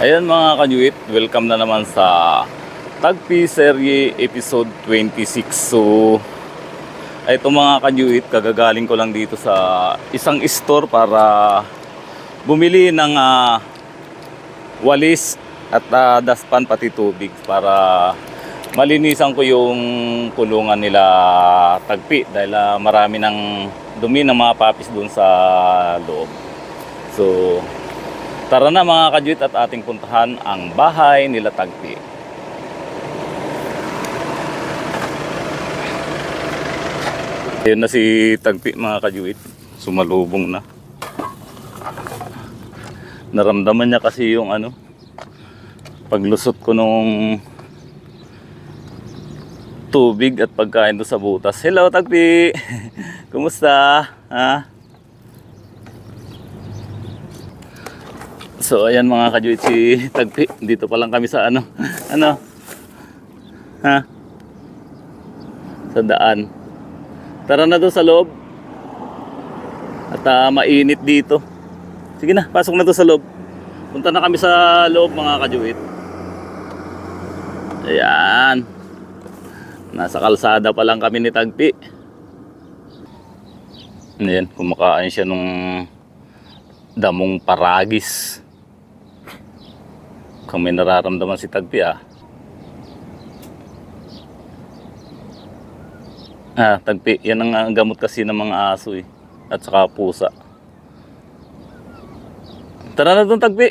Ayan mga kanyuit, welcome na naman sa Tagpi Serye episode 26. So, ito mga kanyuit, kagagaling ko lang dito sa isang store para bumili ng ah, walis at ah, daspan pati tubig para malinisan ko yung kulungan nila tagpi dahil ah, marami ng dumi ng mga papis doon sa loob. So, Tara na mga kajuit at ating puntahan ang bahay nila Tagpi. Ayun na si Tagpi mga kajuit. Sumalubong na. Naramdaman niya kasi yung ano, paglusot ko nung tubig at pagkain doon sa butas. Hello Tagpi! Kumusta? Ha? So ayan mga kajuit si Tagpi. Dito pa lang kami sa ano. Ano? Ha? Sa daan. Tara na doon sa loob. At ah, mainit dito. Sige na, pasok na doon sa loob. Punta na kami sa loob mga kajuit. Ayan. Nasa kalsada pa lang kami ni Tagpi. Ayan, kumakain siya nung damong paragis. Kung may nararamdaman si Tagpi ah. Ah, Tagpi, yan ang gamot kasi ng mga aso eh. At saka pusa. Tara na doon Tagpi.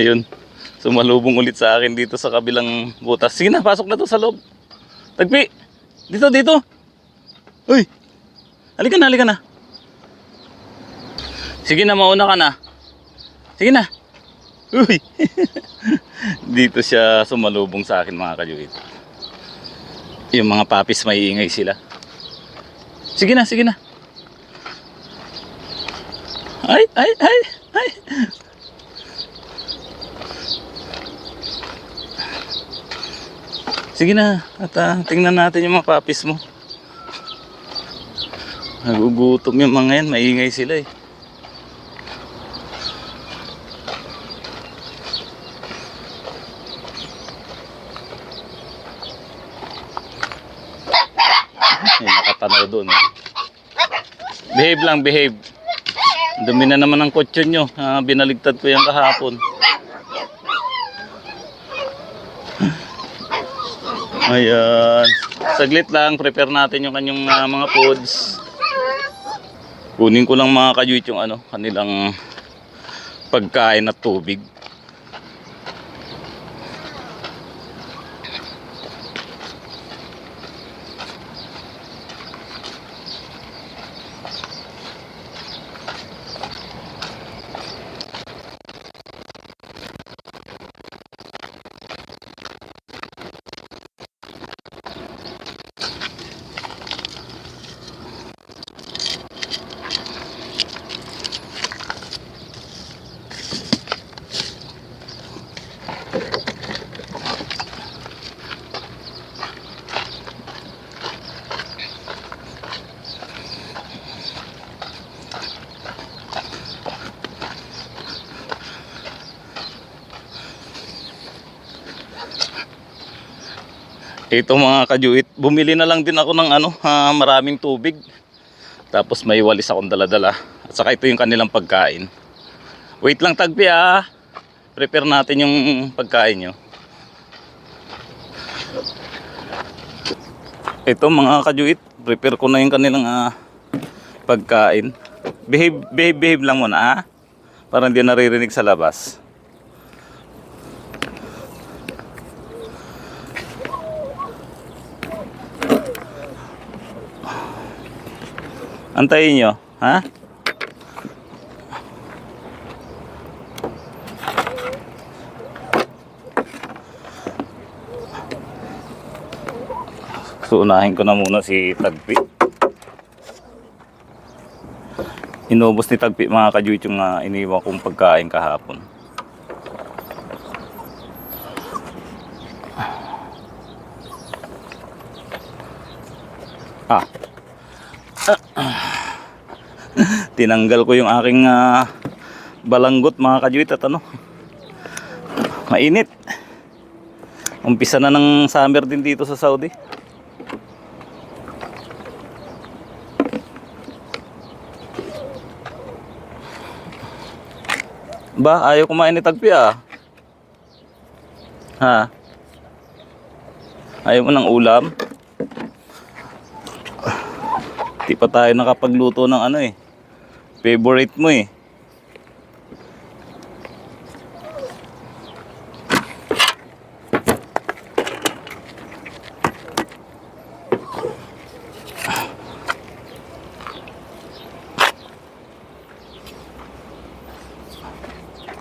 Ayun. Sumalubong ulit sa akin dito sa kabilang butas. Sige na, pasok na to sa loob. Tagpi! Dito, dito! Uy! Halika na, halika na. Sige na, mauna ka na. Sige na. Uy! Dito siya sumalubong sa akin mga kajuit. Yung mga papis may ingay sila. Sige na, sige na. Ay, ay, ay, ay. Sige na, at ah, tingnan natin yung mga papis mo. Nagugutom yung mga yan, maingay sila eh. May nakatanaw doon. Eh. Behave lang, behave. Dumi na naman ang kotse nyo. Ah, binaligtad ko yan kahapon. Ayan. Saglit lang, prepare natin yung kanyang ah, mga foods. Kunin ko lang mga kajuit yung ano, kanilang pagkain at tubig. Ito mga kajuit, bumili na lang din ako ng ano, ah, maraming tubig. Tapos may walis akong daladala. At saka ito yung kanilang pagkain. Wait lang tagpi ah. Prepare natin yung pagkain nyo. Ito mga kajuit, prepare ko na yung kanilang ah, pagkain. Behave, behave, behave lang muna ah. Para hindi naririnig sa labas. Antayin nyo, ha? So ko na muna si Tagpi. Inubos ni Tagpi mga kajuit yung uh, iniwan kong pagkain kahapon. Ah, tinanggal ko yung aking ah, balanggot mga kajuit at ano. Mainit. Umpisa na ng summer din dito sa Saudi. Ba, ayaw kumain ni Tagpi ah. Ha? Ayaw mo ng ulam? Di pa tayo nakapagluto ng ano eh. Favorite mo eh.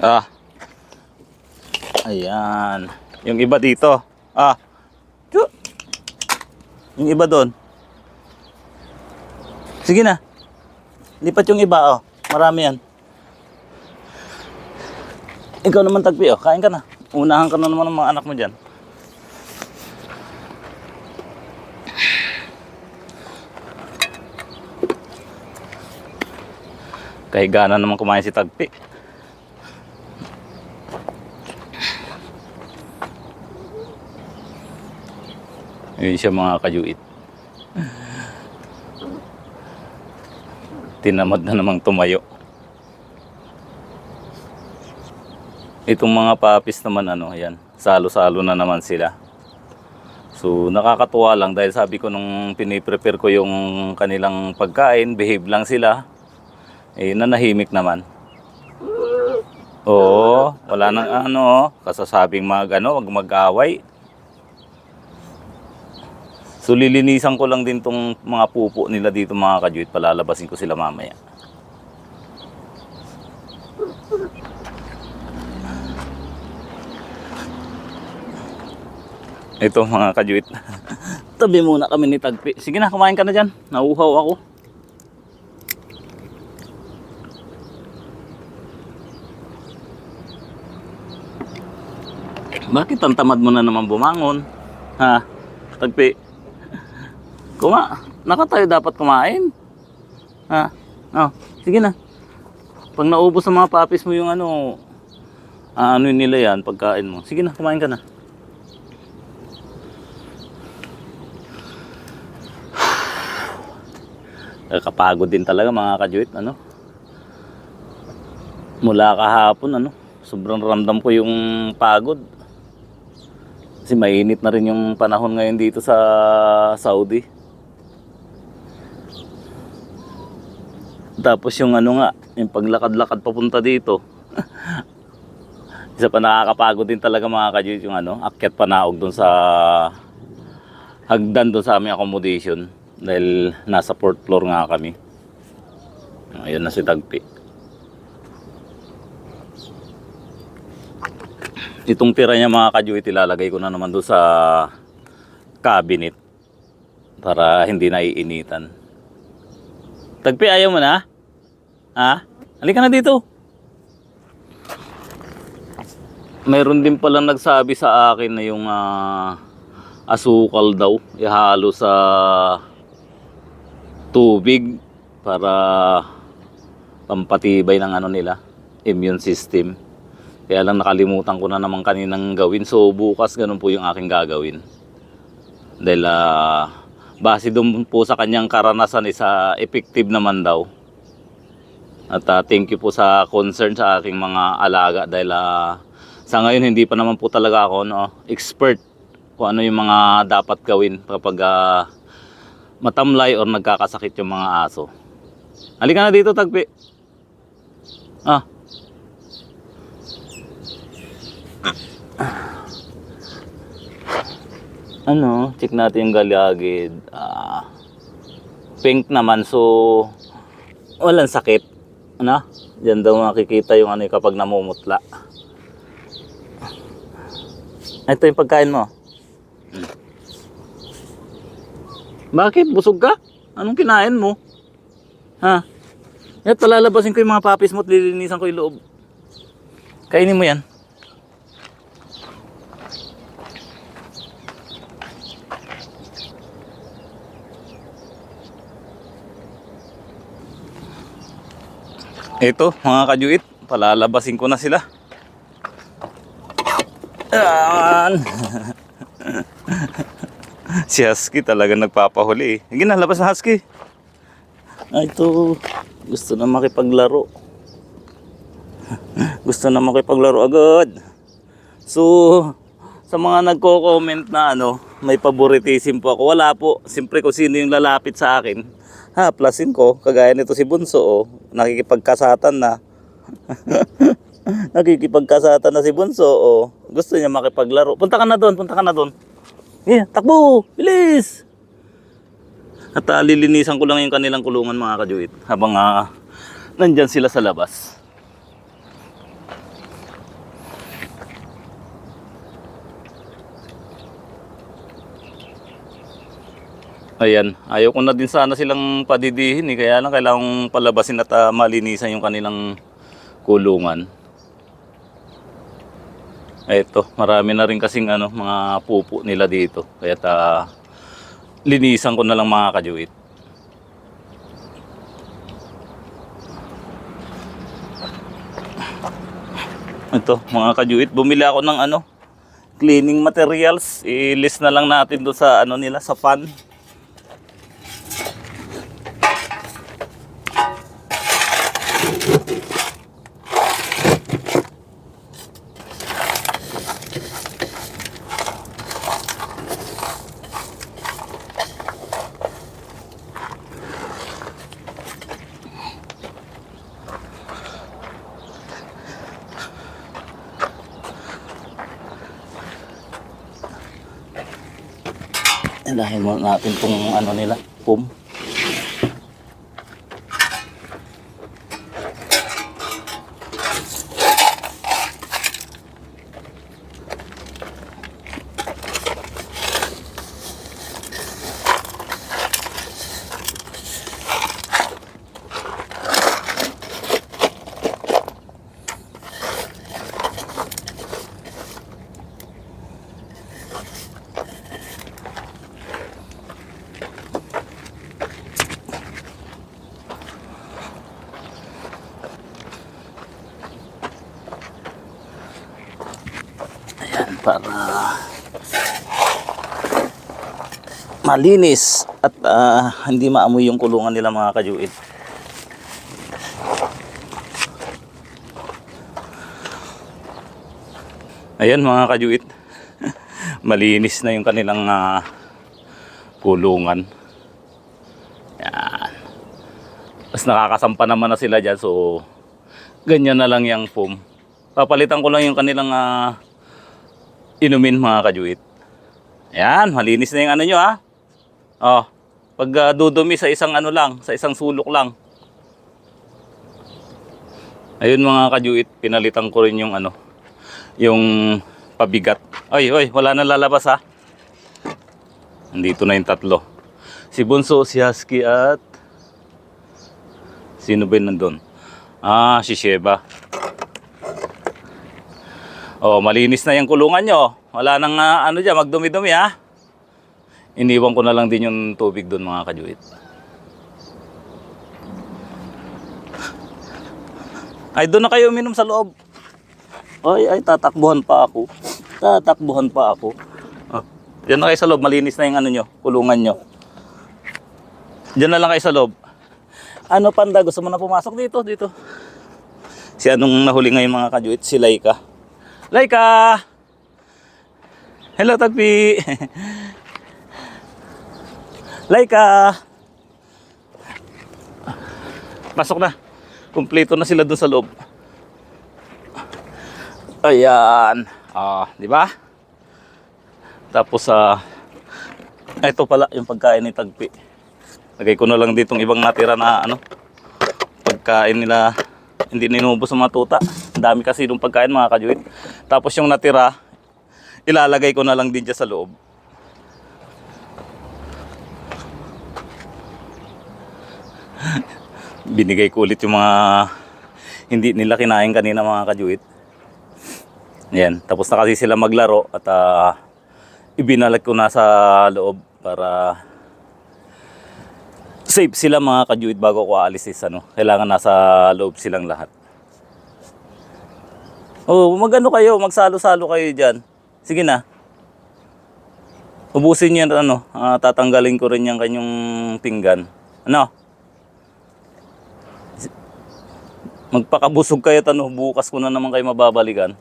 Ah. Ayan. Yung iba dito. Ah. Yung iba doon. Sige na. Lipat yung iba, oh. Marami yan. Ikaw naman tagpi, oh. Kain ka na. Unahan ka na naman ng mga anak mo dyan. Kahiga na naman kumain si Tagpi. Yun siya mga kajuit. Tinamad na namang tumayo. Itong mga papis naman ano, yan. Salo-salo na naman sila. So nakakatuwa lang dahil sabi ko nung piniprepare ko yung kanilang pagkain, behave lang sila. Eh nanahimik naman. Oo, wala nang ano, kasasabing mag ano, mag-away. So lilinisan ko lang din tong mga pupo nila dito mga kajuit. Palalabasin ko sila mamaya. Ito mga kajuit. Tabi muna kami ni Tagpi. Sige na, kumain ka na dyan. Nauhaw ako. Bakit ang tamad mo na naman bumangon? Ha? Tagpi. Kuma, naka tayo dapat kumain. Ha? Oh, sige na. Pag naubos sa mga papis mo yung ano, ah, ano nila yan, pagkain mo. Sige na, kumain ka na. Kapagod din talaga mga kajuit, ano? Mula kahapon, ano? Sobrang ramdam ko yung pagod. Kasi mainit na rin yung panahon ngayon dito sa Saudi. Tapos yung ano nga, yung paglakad-lakad papunta dito. Isa pa nakakapagod din talaga mga kajuit yung ano, akyat panaog doon sa hagdan doon sa aming accommodation dahil nasa fourth floor nga kami. Ayun na si Tagpi. Itong tira niya mga kajuit ilalagay ko na naman doon sa cabinet para hindi naiinitan. Tagpi ayaw mo na? Ha? Halika na dito. Mayroon din pala nagsabi sa akin na yung ah, asukal daw ihalo sa tubig para pampatibay ng ano nila immune system. Kaya lang nakalimutan ko na naman kaninang gawin. So bukas ganun po yung aking gagawin. Dahil ah, base doon po sa kanyang karanasan isa effective naman daw. At ah, thank you po sa concern sa aking mga alaga dahil ah, sa ngayon hindi pa naman po talaga ako no, expert kung ano yung mga dapat gawin kapag ah, matamlay or nagkakasakit yung mga aso. Halika na dito, Tagpi. Ah. Ano, check natin yung galyagid. Ah, pink naman, so walang sakit. Ano? Diyan daw makikita yung ano kapag namumutla. Ito yung pagkain mo. Bakit? Busog ka? Anong kinain mo? Ha? Yan, palalabasin ko yung mga papis mo at lilinisan ko yung loob. Kainin mo yan. Ito, mga kajuit, palalabasin ko na sila. Yan. si Husky talaga nagpapahuli eh. Sige na, Husky. Ay, ito. Gusto na makipaglaro. Gusto na makipaglaro agad. So, sa mga nagko-comment na ano, may favoritism po ako. Wala po. Siyempre kung sino yung lalapit sa akin, ha, plusin ko. Kagaya nito si Bunso, oh. Nakikipagkasatan na. Nakikipagkasatan na si Bunso, oh. Gusto niya makipaglaro. Punta ka na doon, punta ka na doon. Yeah, takbo! Bilis! At ah, lilinisan ko lang yung kanilang kulungan mga kajuit habang ah, nandyan sila sa labas. Ayan, ayaw ko na din sana silang padidihin eh. Kaya lang kailangang palabasin at ah, malinisan yung kanilang kulungan. Eto, marami na rin kasing ano, mga pupo nila dito. Kaya ta linisan ko na lang mga kajuit. Ito, mga kajuit, bumili ako ng ano, cleaning materials. I-list na lang natin do sa ano nila, sa fan. Ilahin mo natin tong ano nila, pum. Para malinis at ah, hindi maamoy yung kulungan nila mga kajuit. Ayan mga kajuit. Malinis na yung kanilang ah, kulungan. Yan. Tapos nakakasampa naman na sila dyan. So, ganyan na lang yung foam. Papalitan ko lang yung kanilang ah, inumin mga kajuit. Ayan, malinis na yung ano nyo ha. Oh, pag ah, dudumi sa isang ano lang, sa isang sulok lang. Ayun mga kajuit, pinalitan ko rin yung ano, yung pabigat. Ay, oy, wala na lalabas ha. Nandito na yung tatlo. Si Bunso, si Husky at sino ba yun nandun? Ah, si Sheba. Oh, malinis na yung kulungan nyo. Wala nang ah, ano dyan, magdumi-dumi ha. Iniwan ko na lang din yung tubig doon mga kajuit. Ay, doon na kayo uminom sa loob. Ay, ay, tatakbuhan pa ako. Tatakbuhan pa ako. Oh, diyan na kayo sa loob. Malinis na yung ano nyo, kulungan nyo. Diyan na lang kayo sa loob. Ano panda, gusto mo na pumasok dito, dito. Si anong nahuli ngayon mga kajuit? Si Laika. Laika! Hello, Tagpi! Laika! Pasok na. Kumpleto na sila doon sa loob. Ayan. Ah, di ba? Tapos ah ito pala yung pagkain ni Tagpi. Lagay ko na lang ditong ibang natira na ano pagkain nila hindi ninubos sa mga tuta. Dami kasi ng pagkain mga kajuit. Tapos yung natira ilalagay ko na lang din dyan sa loob. Binigay ko ulit yung mga hindi nila kinain kanina mga kajuit. Yan, tapos na kasi sila maglaro at ah, ibinalag ko na sa loob para safe sila mga kajuit bago ko aalis is ano. Kailangan nasa loob silang lahat. Oh, magano kayo, magsalo-salo kayo diyan. Sige na. Ubusin niyo yan, ano, ah, tatanggalin ko rin yung kanyang pinggan. Ano? Magpakabusog kayo tanong, bukas ko na naman kayo mababalikan.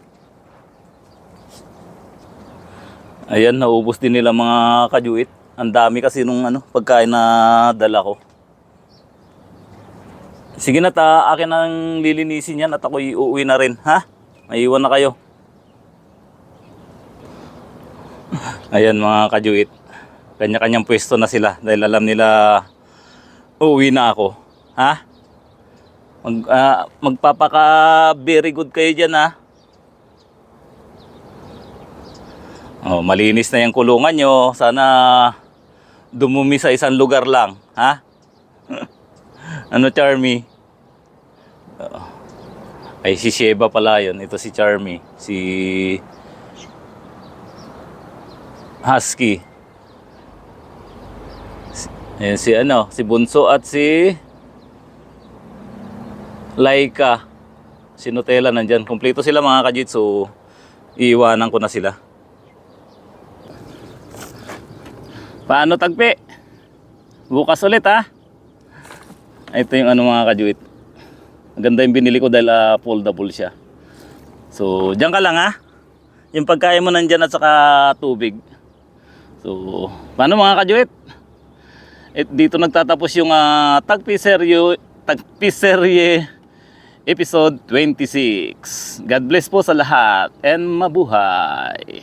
Ayan, naubos din nila mga kajuit. Ang dami kasi nung ano, pagkain na dala ko. Sige na ta, akin ang lilinisin yan at ako uuwi na rin, ha? Maiwan na kayo. Ayan mga kajuit. Kanya-kanyang pwesto na sila dahil alam nila uuwi na ako. Ha? Mag, ah, magpapaka very good kayo dyan ha. Oh, malinis na yung kulungan nyo. Sana dumumi sa isang lugar lang. Ha? ano Charmy? Oo. Ay si Sheba pala yun. Ito si Charmy. Si Husky. Ayan si ano, si Bunso at si Laika. Si Nutella nandyan. Kompleto sila mga kajitsu. Iiwanan ko na sila. Paano tagpi? Bukas ulit ha. Ito yung ano mga kajuit. Maganda yung binili ko dahil ah, foldable siya. So, diyan ka lang ha. Yung pagkain mo nandyan at saka tubig. So, paano mga kajuit? At dito nagtatapos yung uh, Tagpiseryo, Tagpiserye episode 26. God bless po sa lahat and mabuhay.